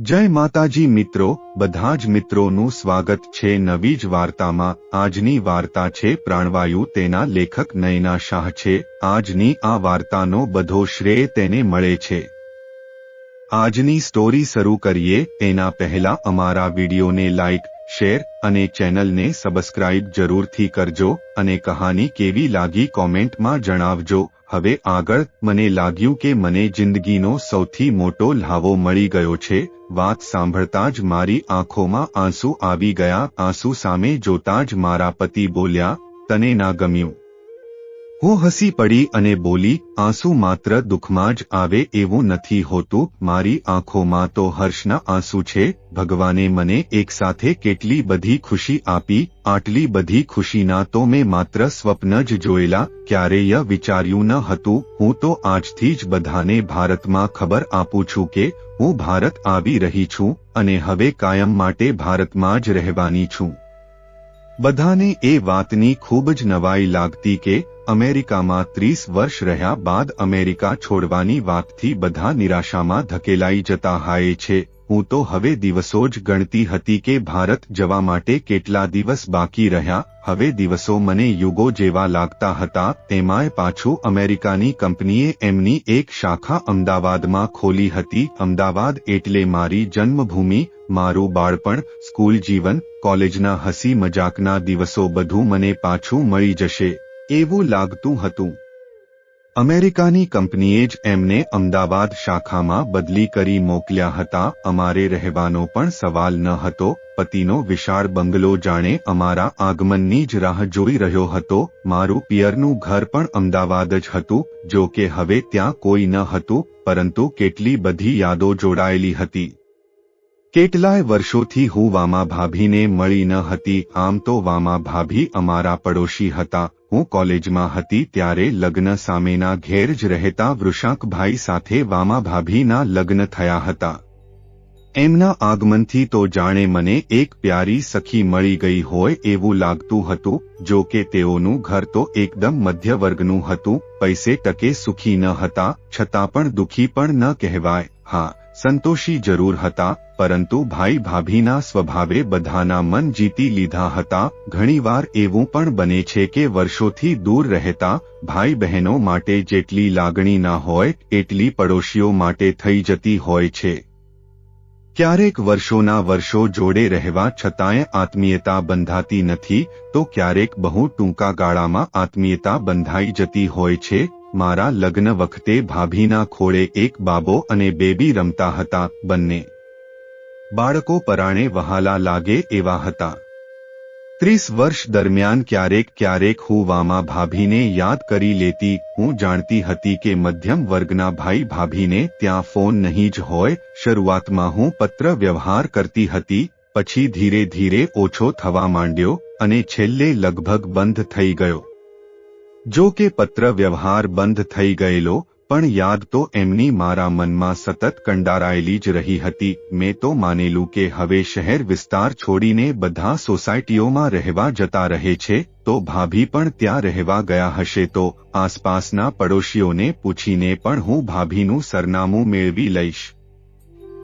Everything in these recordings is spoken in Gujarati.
જય માતાજી મિત્રો, બધા જ મિત્રોનું સ્વાગત છે નવી જ વાર્તામાં. આજની વાર્તા છે પ્રાણવાયુ તેના લેખક નયના શાહ છે. આજની આ વાર્તાનો બધો શ્રેય તેને મળે છે. આજની સ્ટોરી શરૂ કરીએ. એના પહેલા અમારા વિડીયોને લાઇક શેર અને ચેનલને સબસ્ક્રાઇબ જરૂરથી કરજો અને કહાની કેવી લાગી કોમેન્ટમાં જણાવજો. હવે આગળ મને લાગ્યું કે મને જિંદગીનો સૌથી મોટો લાવો મળી ગયો છે. વાત સાંભળતા જ મારી આંખોમાં આંસુ આવી ગયા. આંસુ સામે જોતા જ મારા પતિ બોલ્યા, તને ના ગમ્યું. હું હસી પડી અને બોલી, આંસુ માત્ર દુઃખમાં જ આવે એવું નથી હોતું, મારી આંખોમાં તો હર્ષના આંસુ છે, ભગવાને મને એકસાથે કેટલી બધી ખુશી આપી, આટલી બધી ખુશીના તો મેં માત્ર સ્વપ્ન જ જોયેલા, ક્યારેય વિચાર્યું ન હતું, હું તો આજથી જ બધાને ભારતમાં ખબર આપું છું કે, હું ભારત આવી રહી છું, અને હવે કાયમ માટે ભારતમાં જ રહેવાની છું. બધાને એ વાતની ખૂબ જ નવાઈ લાગતી કે અમેરિકામાં ત્રીસ વર્ષ રહ્યા બાદ અમેરિકા છોડવાની વાતથી બધા નિરાશામાં ધકેલાઈ જતા હાય છે. હું તો હવે દિવસો જ ગણતી હતી કે ભારત જવા માટે કેટલા દિવસ બાકી રહ્યા, હવે દિવસો મને યુગો જેવા લાગતા હતા, તેમાંય પાછું અમેરિકાની કંપનીએ એમની એક શાખા અમદાવાદમાં ખોલી હતી. અમદાવાદ એટલે મારી જન્મભૂમિ, મારું બાળપણ, સ્કૂલ જીવન, કોલેજના હસી મજાકના દિવસો બધું મને પાછું મળી જશે. એવું લાગતું હતું. અમેરિકાની કંપનીએ જ એમને અમદાવાદ શાખામાં બદલી કરી મોકલ્યા હતા. અમારે રહેવાનો પણ સવાલ ન હતો. પતિનો વિશાળ બંગલો જાણે અમારા આગમનની જ રાહ જોઈ રહ્યો હતો. મારું પિયરનું ઘર પણ અમદાવાદ જ હતું, જો કે હવે ત્યાં કોઈ ન હતું, પરંતુ કેટલી બધી યાદો જોડાયેલી હતી. કેટલાય વર્ષોથી હું વામા ભાભીને મળી ન હતી. આમ તો વામા ભાભી અમારા પડોશી હતા. હું કોલેજમાં હતી ત્યારે લગ્ન સામેના ઘેર જ રહેતા વૃષાંકભાઈ સાથે વામા લગ્ન થયા હતા. એમના આગમનથી તો જાણે મને એક પ્યારી સખી મળી ગઈ હોય એવું લાગતું હતું, જો કે તેઓનું ઘર તો એકદમ મધ્યવર્ગનું હતું, પૈસે ટકે સુખી ન હતા, છતાં પણ દુખી પણ ન કહેવાય. હા, સંતોષી જરૂર હતા પરંતુ ભાઈ ભાભીના સ્વભાવે બધાના મન જીતી લીધા હતા. ઘણીવાર એવું પણ બને છે કે વર્ષોથી દૂર રહેતા ભાઈ બહેનો માટે જેટલી લાગણી ના હોય, એટલી પડોશીઓ માટે થઈ જતી હોય છે. ક્યારેક વર્ષોના વર્ષો જોડે રહેવા છતાંય આત્મીયતા બંધાતી નથી, તો ક્યારેક બહુ ટૂંકા ગાળામાં આત્મીયતા બંધાઈ જતી હોય છે. મારા લગ્ન વખતે ભાભીના ખોળે એક બાબો અને બેબી રમતા હતા બંને. બાળકો પરાણે વહાલા લાગે એવા હતા. ત્રીસ વર્ષ દરમિયાન ક્યારેક ક્યારેક હું વામા ભાભીને યાદ કરી લેતી, હું જાણતી હતી કે મધ્યમ વર્ગના ભાઈ ભાભીને ત્યાં ફોન નહીં જ હોય, શરૂઆતમાં હું પત્ર વ્યવહાર કરતી હતી, પછી ધીરે ધીરે ઓછો થવા માંડ્યો અને છેલ્લે લગભગ બંધ થઈ ગયો. જો કે પત્ર વ્યવહાર બંધ થઈ ગયેલો પણ યાદ તો એમની મારા મનમાં સતત કંડારાયેલી જ રહી હતી. મેં તો માનેલું કે હવે શહેર વિસ્તાર છોડીને બધા સોસાયટીઓમાં રહેવા જતા રહે છે, તો ભાભી પણ ત્યાં રહેવા ગયા હશે તો આસપાસના પડોશીઓને પૂછીને પણ હું ભાભીનું સરનામું મેળવી લઈશ.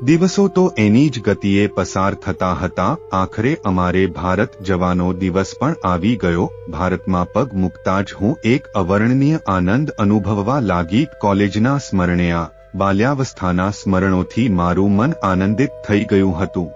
દિવસો તો એની જ ગતિએ પસાર થતા હતા. આખરે અમારે ભારત જવાનો દિવસ પણ આવી ગયો. ભારતમાં પગ મૂકતા જ હું એક અવર્ણનીય આનંદ અનુભવવા લાગી કોલેજના સ્મરણ્યા બાલ્યાવસ્થાના સ્મરણોથી મારું મન આનંદિત થઈ ગયું હતું.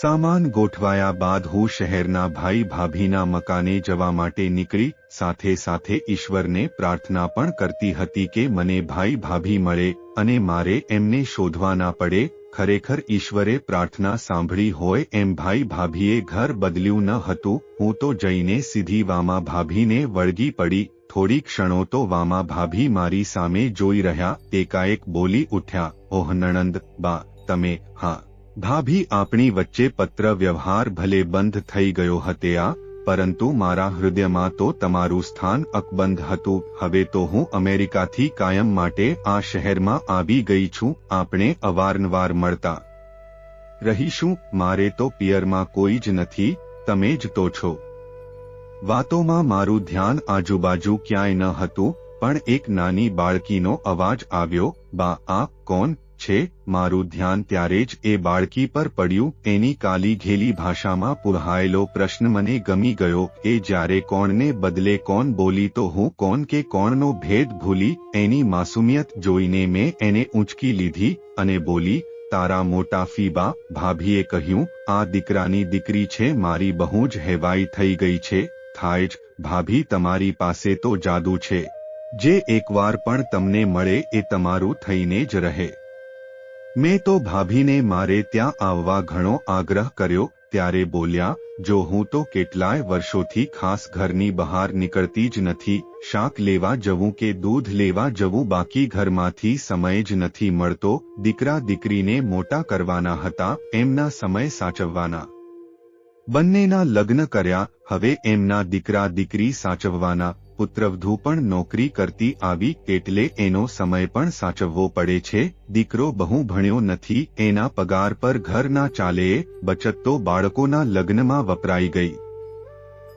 સામાન ગોઠવાયા બાદ હું શહેરના ભાઈ ભાભીના મકાને જવા માટે નીકળી. સાથે સાથે ઈશ્વરને પ્રાર્થના પણ કરતી હતી કે મને ભાઈ ભાભી મળે. અને મારે એમને શોધવા ના પડે, ખરેખર ઈશ્વરે પ્રાર્થના સાંભળી હોય એમ ભાઈ ભાભીએ ઘર બદલ્યું ન હતું, હું તો જઈને સીધી વામા ભાભીને વળગી પડી, થોડી ક્ષણો તો વામા ભાભી મારી સામે જોઈ રહ્યા, એકાએક બોલી ઉઠ્યા, ઓહ નણંદ, બા, તમે, હા. ભાભી, આપણી વચ્ચે પત્ર વ્યવહાર ભલે બંધ થઈ ગયો હતે આ પરંતુ મારા હૃદયમાં તો તમારું સ્થાન અકબંધ હતું. હવે તો હું અમેરિકાથી કાયમ માટે આ શહેરમાં આવી ગઈ છું. આપણે અવારનવાર મળતા રહીશું. મારે તો પિયરમાં કોઈ જ નથી. તમે જ તો છો. વાતોમાં મારું ધ્યાન આજુબાજુ ક્યાંય ન હતું. પણ એક નાની બાળકીનો અવાજ આવ્યો, બા, આ કોણ? છે, મારું ધ્યાન ત્યારે જ એ બાળકી પર પડ્યું, એની કાલી ઘેલી ભાષામાં પુરહાયેલો પ્રશ્ન મને ગમી ગયો, એ જ્યારે કોણને બદલે કોણ બોલી તો હું કોણ કે કોણનો ભેદ ભૂલી, એની માસુમિયત જોઈને મેં એને ઊંચકી લીધી અને બોલી, તારા મોટા ફીબા, ભાભીએ કહ્યું, આ દીકરાની દીકરી છે, મારી બહુ જ હેવાઈ થઈ ગઈ છે, થાય જ, ભાભી તમારી પાસે તો જાદુ છે. જે એકવાર પણ તમને મળે એ તમારું થઈને જ રહે. મેં તો ભાભીને મારે ત્યાં આવવા ઘણો આગ્રહ કર્યો, ત્યારે બોલ્યા, જો હું તો કેટલાય વર્ષોથી ખાસ ઘરની બહાર નીકળતી જ નથી, શાક લેવા જવું કે દૂધ લેવા જવું બાકી ઘરમાંથી સમય જ નથી મળતો, દીકરા દીકરીને મોટા કરવાના હતા, એમના સમય સાચવવાના. બંનેના લગ્ન કર્યા, હવે એમના દીકરા દીકરી સાચવવાના. પુત્રવધુ પણ નોકરી કરતી આવી એટલે એનો સમય પણ સાચવવો પડે છે. દીકરો બહુ ભણ્યો નથી, એના પગાર પર ઘર ના ચાલે, બચત તો બાળકોના લગ્નમાં વપરાઈ ગઈ.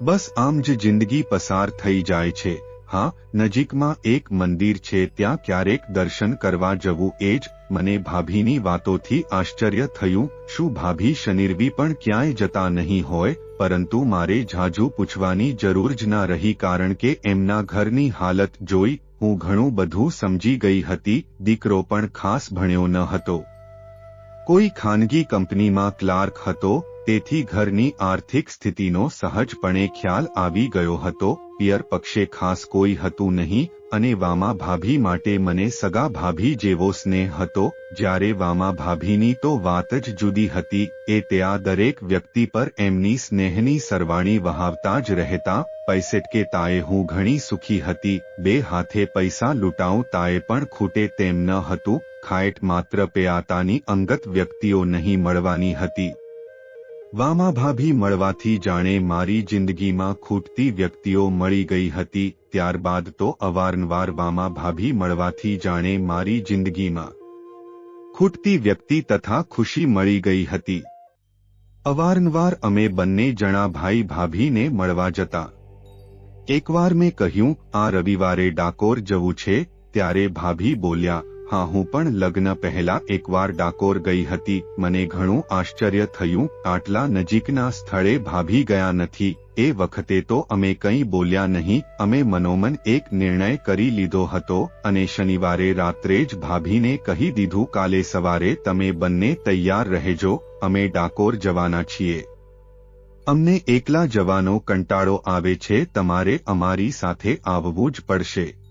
બસ આમ જ જિંદગી પસાર થઈ જાય છે. હા, નજીકમાં એક મંદિર છે, ત્યાં ક્યારેક દર્શન કરવા જવું, એ જ મને ભાભીની વાતોથી આશ્ચર્ય થયું, શું ભાભી શનિરવી પણ ક્યાંય જતા નહીં હોય, પરંતુ મારે ઝાઝુ પૂછવાની જરૂર જ ના રહી કારણ કે એમના ઘરની હાલત જોઈ, હું ઘણું બધું સમજી ગઈ હતી, દીકરો પણ ખાસ ભણ્યો ન હતો. કોઈ ખાનગી કંપનીમાં ક્લાર્ક હતો તેથી ઘરની આર્થિક સ્થિતિનો સહજપણે ખ્યાલ આવી ગયો હતો. પિયર પક્ષે ખાસ કોઈ હતું નહીં અને વામા ભાભી માટે મને સગા ભાભી જેવો સ્નેહ હતો. જ્યારે વામા ભાભીની તો વાત જ જુદી હતી, એ આ દરેક વ્યક્તિ પર એમની સ્નેહની સરવાણી વહાવતા જ રહેતા. પૈસેટ કે તાએ હું ઘણી સુખી હતી, બે હાથે પૈસા લૂંટાઉં તાએ પણ ખૂટે તેમ ન હતું. ખાયટ માત્ર પેયાતાની અંગત વ્યક્તિઓ નહીં મળવાની હતી. વામા ભાભી મળવાથી જાણે મારી જિંદગીમાં ખૂટતી વ્યક્તિઓ મળી ગઈ હતી, ત્યારબાદ તો અવારનવાર વામા ભાભી મળવાથી જાણે મારી જિંદગીમાં ખૂટતી વ્યક્તિ તથા ખુશી મળી ગઈ હતી. અવારનવાર અમે બંને જણા ભાઈ ભાભીને મળવા જતા. એકવાર મેં કહ્યું, આ રવિવારે ડાકોર જવું છે, ત્યારે ભાભી બોલ્યા હા, હું પણ લગ્ન પહેલા એકવાર ડાકોર ગઈ હતી. મને ઘણું આશ્ચર્ય થયું. આટલા નજીકના સ્થળે ભાભી ગયા નથી. એ વખતે તો અમે કંઈ બોલ્યા નહીં. અમે મનોમન એક નિર્ણય કરી લીધો હતો અને શનિવારે રાત્રે જ ભાભીને કહી દીધું, કાલે સવારે તમે બંને તૈયાર રહેજો. અમે ડાકોર જવાના છીએ. અમને એકલા જવાનો કંટાળો આવે છે. તમારે અમારી સાથે આવવું જ પડશે.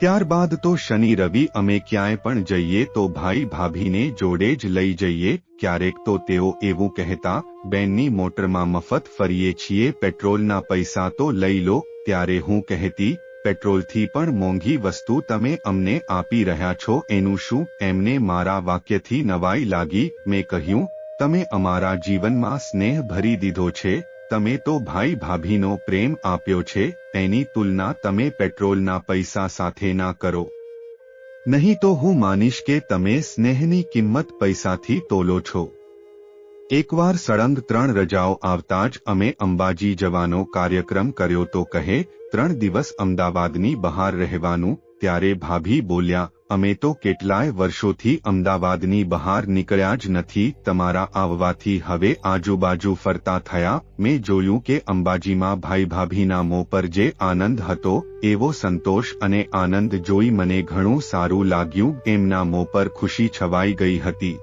ત્યારબાદ તો શનિ રવિ અમે ક્યાંય પણ જઈએ તો ભાઈ ભાભીને જોડે જ લઈ જઈએ. ક્યારેક તો તેઓ એવું કહેતા, બેનની મોટરમાં મફત ફરીએ છીએ, પેટ્રોલના પૈસા તો લઈ લો. ત્યારે હું કહેતી, પેટ્રોલથી પણ મોંઘી વસ્તુ તમે અમને આપી રહ્યા છો, એનું શું? એમને મારા વાક્યથી નવાઈ લાગી. મેં કહ્યું, તમે અમારા જીવનમાં સ્નેહ ભરી દીધો છે તમે તો ભાઈ ભાભીનો પ્રેમ આપ્યો છે, તેની તુલના તમે પેટ્રોલના પૈસા સાથે ના કરો. નહીં તો હું માનીશ કે તમે સ્નેહની કિંમત પૈસાથી તોલો છો. એકવાર સળંગ ત્રણ રજાઓ આવતા જ અમે અંબાજી જવાનો કાર્યક્રમ કર્યો તો કહે, ત્રણ દિવસ અમદાવાદની બહાર રહેવાનું. ત્યારે ભાભી બોલ્યા અમે તો કેટલાય વર્ષોથી અમદાવાદની બહાર નીકળ્યા જ નથી, તમારા આવવાથી હવે આજુબાજુ ફરતા થયા. મેં જોયું કે અંબાજીમાં ભાઈ ભાભીના મોં પર જે આનંદ હતો, એવો સંતોષ અને આનંદ જોઈ મને ઘણું સારું લાગ્યું. એમના મોં પર ખુશી છવાઈ ગઈ હતી.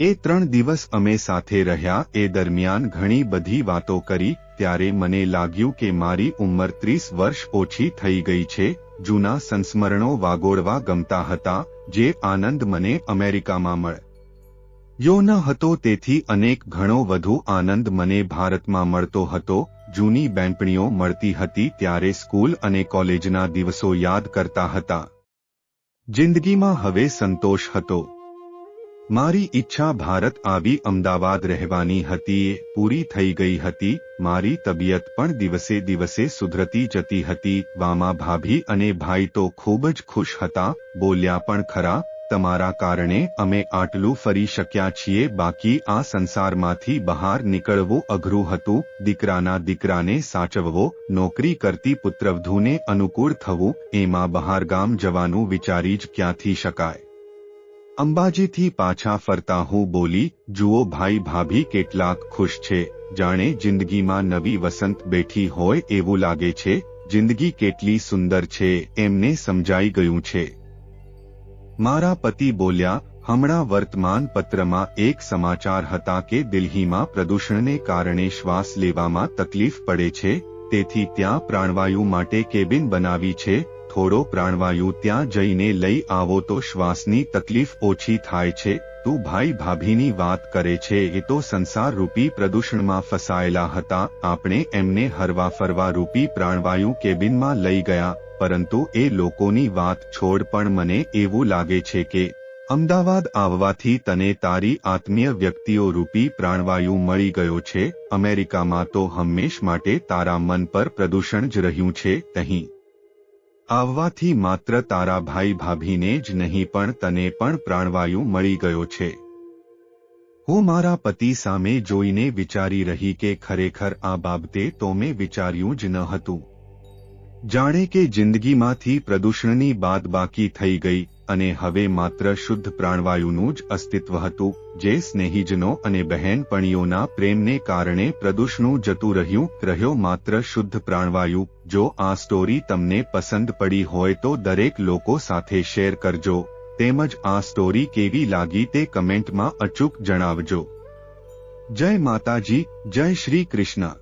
એ ત્રણ દિવસ અમે સાથે રહ્યા, એ દરમિયાન ઘણી બધી વાતો કરી, ત્યારે મને લાગ્યું કે મારી ઉંમર ત્રીસ વર્ષ ઓછી થઈ ગઈ છે, જૂના સંસ્મરણો વાગોળવા ગમતા હતા, જે આનંદ મને અમેરિકામાં મળ્યો યો ન હતો તેથી અનેક ઘણો વધુ આનંદ મને ભારતમાં મળતો હતો, જૂની બેંપણીઓ મળતી હતી ત્યારે સ્કૂલ અને કોલેજના દિવસો યાદ કરતા હતા. જિંદગીમાં હવે સંતોષ હતો. મારી ઈચ્છા ભારત આવી અમદાવાદ રહેવાની હતી, એ પૂરી થઈ ગઈ હતી, મારી તબિયત પણ દિવસે દિવસે સુધરતી જતી હતી, વામા ભાભી અને ભાઈ તો ખૂબ જ ખુશ હતા, બોલ્યા પણ ખરા, તમારા કારણે અમે આટલું ફરી શક્યા છીએ, બાકી આ સંસારમાંથી બહાર નીકળવું અઘરું હતું, દીકરાના દીકરાને સાચવવો, નોકરી કરતી પુત્રવધૂને અનુકૂળ થવું, એમાં બહારગામ જવાનું વિચારી જ ક્યાંથી શકાય? અંબાજીથી પાછા ફરતા હું બોલી, જુઓ ભાઈ ભાભી કેટલાક ખુશ છે. જાણે જિંદગીમાં નવી વસંત બેઠી હોય એવું લાગે છે. જિંદગી કેટલી સુંદર છે. એમને સમજાઈ ગયું છે. મારા પતિ બોલ્યા, હમણાં વર્તમાન પત્રમાં એક સમાચાર હતા કે દિલ્હીમાં પ્રદૂષણને કારણે શ્વાસ લેવામાં તકલીફ પડે છે. તેથી ત્યાં પ્રાણવાયુ માટે કેબિન બનાવી છે. થોડો પ્રાણવાયુ ત્યાં જઈને લઈ આવો તો શ્વાસની તકલીફ ઓછી થાય છે. તું ભાઈ ભાભીની વાત કરે છે, એ તો સંસાર રૂપી પ્રદૂષણમાં ફસાયેલા હતા. આપણે એમને હરવા ફરવા રૂપી પ્રાણવાયુ કેબિનમાં લઈ ગયા, પરંતુ એ લોકોની વાત છોડ પણ મને એવું લાગે છે કે, અમદાવાદ આવવાથી તને તારી આત્મીય વ્યક્તિઓ રૂપી પ્રાણવાયુ મળી ગયો છે. અમેરિકામાં તો હંમેશ માટે તારા મન પર પ્રદૂષણ જ રહ્યું છે. અહીં આવવાથી માત્ર તારા ભાઈ ભાભીને જ નહીં, પણ તને પણ પ્રાણવાયુ મળી ગયો છે. હું મારા પતિ સામે જોઈને વિચારી રહી કે ખરેખર આ બાબતે તો મેં વિચાર્યું જ ન હતું. જાણે કે જિંદગીમાંથી પ્રદૂષણની બાદબાકી થઈ ગઈ અને હવે માત્ર શુદ્ધ પ્રાણવાયુનું જ અસ્તિત્વ હતું. જે સ્નેહીજનો અને બહેનપણીઓના પ્રેમને કારણે પ્રદૂષણું જતું રહ્યું, રહ્યો માત્ર શુદ્ધ પ્રાણવાયુ. જો આ સ્ટોરી તમને પસંદ પડી હોય તો દરેક લોકો સાથે શેર કરજો. તેમજ આ સ્ટોરી કેવી લાગી તે કમેન્ટમાં અચૂક જણાવજો. જય માતાજી, જય શ્રી કૃષ્ણ.